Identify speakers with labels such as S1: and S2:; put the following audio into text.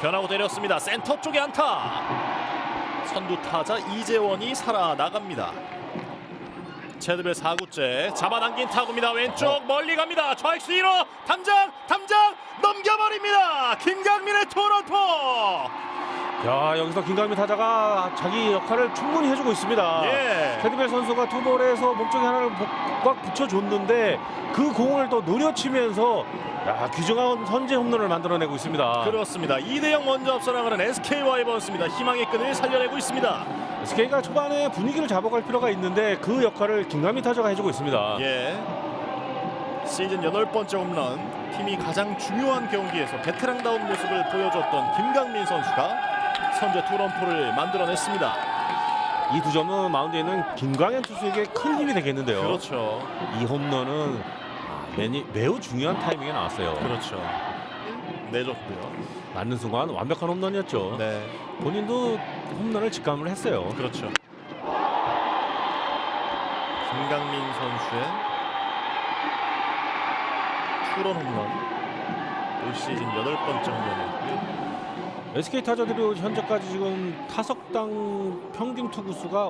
S1: 변하고 때렸습니다. 센터 쪽에 안타. 선두 타자 이재원이 살아나갑니다. 제드벨 4구째 잡아당긴 타구입니다. 왼쪽 멀리 갑니다. 좌익수 1호 담장 담장 넘겨버립니다. 김강민의 투런토.
S2: 야 여기서 김강민 타자가 자기 역할을 충분히 해주고 있습니다.
S1: 예.
S2: 테드벨 선수가 투볼에서 몸쪽에 하나를 꽉 붙여줬는데 그 공을 또 노려치면서 야, 귀중한 선제 홈런을 만들어내고 있습니다.
S1: 그렇습니다. 2대0 먼저 앞서 나가는 SK 와이번스입니다. 희망의 끈을 살려내고 있습니다.
S2: SK가 초반에 분위기를 잡아갈 필요가 있는데 그 역할을 김강민 타자가 해주고 있습니다.
S1: 예. 시즌 여덟 번째 홈런 팀이 가장 중요한 경기에서 베테랑다운 모습을 보여줬던 김강민 선수가 선제 투런포를 만들어냈습니다.
S2: 이 두 점은 마운드에 있는 김광현 투수에게 큰 힘이 되겠는데요.
S1: 그렇죠.
S2: 이 홈런은 아, 매니- 매우 중요한 타이밍에 나왔어요.
S1: 그렇죠. 내줬고요.
S2: 맞는 순간 완벽한 홈런이었죠.
S1: 네.
S2: 본인도 홈런을 직감을 했어요.
S1: 그렇죠. 김강민 선수의 투런 홈런. 올 시즌 여덟 번째 홈런이었고요.
S2: SK 타자들이 현재까지 지금 타석당 평균 투구수가